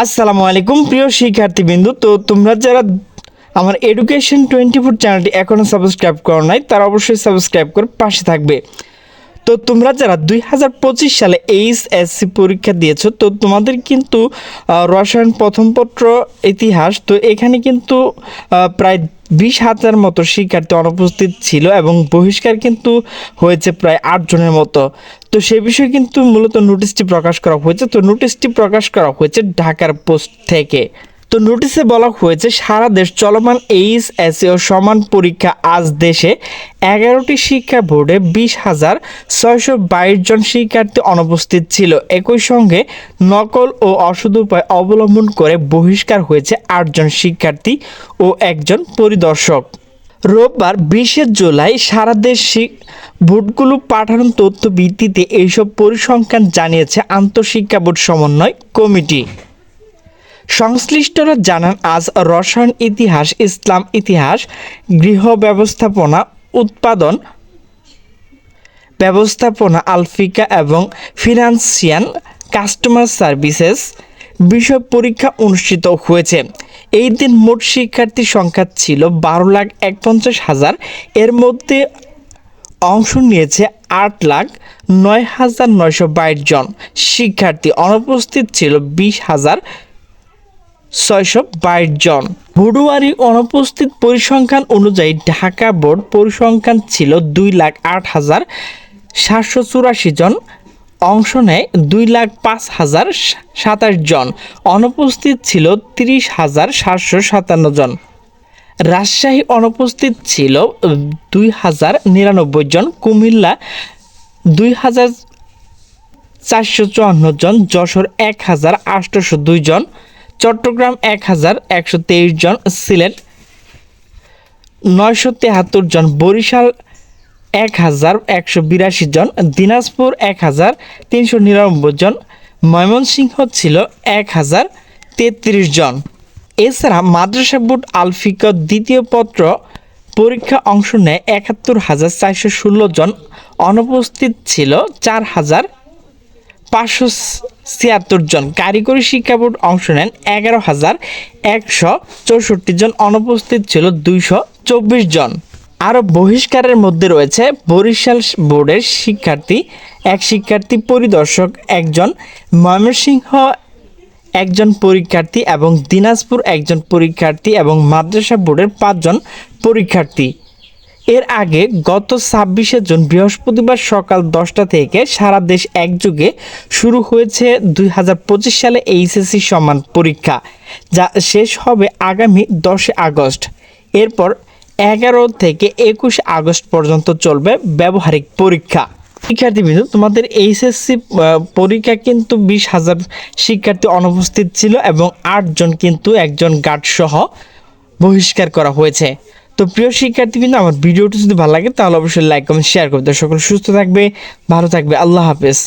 আসসালামু আলাইকুম, প্রিয় শিক্ষার্থীবৃন্দু। তো তোমরা যারা আমার এডুকেশন টোয়েন্টি ফোর চ্যানেলটি এখনও সাবস্ক্রাইব করো নাই, তারা অবশ্যই সাবস্ক্রাইব করে পাশে থাকবে। তো তোমরা যারা দুই হাজার পঁচিশ সালে এইচ এসসি পরীক্ষা দিয়েছ, তো তোমাদের কিন্তু রসায়ন প্রথম পত্র ইতিহাস, তো এখানে কিন্তু প্রায় বিশ হাজার মতো শিক্ষার্থী অনুপস্থিত ছিল এবং বহিষ্কার কিন্তু হয়েছে প্রায় আটজনের মতো। তো সে বিষয়ে কিন্তু মূলত নোটিশটি প্রকাশ করা হয়েছে। তো নোটিশটি প্রকাশ করা হয়েছে ঢাকার পোস্ট থেকে। তো নোটিশে বলা হয়েছে, সারা দেশ চলমান এইচ এসি ও সমান পরীক্ষা আজ দেশে এগারোটি শিক্ষা বোর্ডে বিশ হাজার ছয়শো বাইশ জন শিক্ষার্থী অনুপস্থিত ছিল। একই সঙ্গে নকল ও অসুদ উপায় অবলম্বন করে বহিষ্কার হয়েছে আটজন শিক্ষার্থী ও একজন পরিদর্শক। রোববার বিশে জুলাই সারা দেশে বোর্ডগুলো পাঠানোর তথ্য ভিত্তিতে এইসব পরিসংখ্যান জানিয়েছে আন্তঃশিক্ষা বোর্ড সমন্বয় কমিটি। সংশ্লিষ্টরা জানান, আজ রসায়ন ইতিহাস, ইসলাম ইতিহাস, গৃহ ব্যবস্থাপনা, উৎপাদন ব্যবস্থাপনা, আলফিকা এবং ফিনান্সিয়াল কাস্টমার সার্ভিসেস বিষয় পরীক্ষা অনুষ্ঠিত হয়েছে। এই দিন মোট শিক্ষার্থীর সংখ্যা ছিল বারো লাখ একপঞ্চাশ হাজার। এর মধ্যে অংশ নিয়েছে আট লাখ নয় হাজার নয়শো বাইশ জন। শিক্ষার্থী অনুপস্থিত ছিল বিশ হাজার ছয়শো বাইশ জন। বুধবারই অনুপস্থিত পরিসংখ্যান অনুযায়ী ঢাকা বোর্ড পরিসংখ্যান ছিল দুই লাখ আট হাজার সাতশো চুরাশি জন। অংশ নেয় দুই লাখ পাঁচ হাজার সাতাশ জন। অনুপস্থিত ছিল তিরিশ হাজার সাতশো সাতান্ন জন। রাজশাহী অনুপস্থিত ছিল দুই হাজার নিরানব্বই জন। কুমিল্লা দুই হাজার চারশো চুয়ান্ন জন। যশোর এক হাজার আটশোশো দুই জন। চট্টগ্রাম এক হাজার একশো তেইশ জন। সিলেট নয়শো তেহাত্তর জন। বরিশাল এক হাজার একশো বিরাশি জন, দিনাজপুর এক হাজার তিনশো নিরানব্বই জন, ময়মনসিংহ ছিল এক হাজার তেত্রিশ জন। এছাড়া মাদ্রাসা বোর্ড আলফিকা দ্বিতীয় পত্র পরীক্ষা অংশ নেয় একাত্তর হাজার চারশো ষোলো জন, অনুপস্থিত ছিল চার হাজার পাঁচশো ছিয়াত্তর জন। কারিগরি শিক্ষা বোর্ড অংশ নেন এগারো হাজার একশো চৌষট্টি জন, অনুপস্থিত ছিল দুইশো চব্বিশ জন। আরও বহিষ্কারের মধ্যে রয়েছে বরিশাল বোর্ডের শিক্ষার্থী। এক শিক্ষার্থী পরিদর্শক, একজন ময়মনসিংহ, একজন পরীক্ষার্থী এবং দিনাজপুর একজন পরীক্ষার্থী এবং মাদ্রাসা বোর্ডের পাঁচজন পরীক্ষার্থী। এর আগে গত ছাব্বিশে জুন বৃহস্পতিবার সকাল দশটা থেকে সারা দেশ একযোগে শুরু হয়েছে দুই হাজার পঁচিশ সালে এইচএসসি সমান পরীক্ষা, যা শেষ হবে আগামী দশই আগস্ট। এরপর এগারো থেকে একুশ আগস্ট পর্যন্ত চলবে ব্যবহারিক পরীক্ষা। শিক্ষার্থীবৃন্দ তোমাদের এইচএসসি পরীক্ষা কিন্তু বিশ হাজার শিক্ষার্থী অনুপস্থিত ছিল এবং আটজন কিন্তু একজন গার্ড সহ বহিষ্কার করা হয়েছে। তো প্রিয় শিক্ষার্থীবৃন্দ আমার ভিডিওটি যদি ভালো লাগে তাহলে অবশ্যই লাইক কমেন্ট শেয়ার করবে। সকল সুস্থ থাকবে, ভালো থাকবে। আল্লাহ হাফেজ।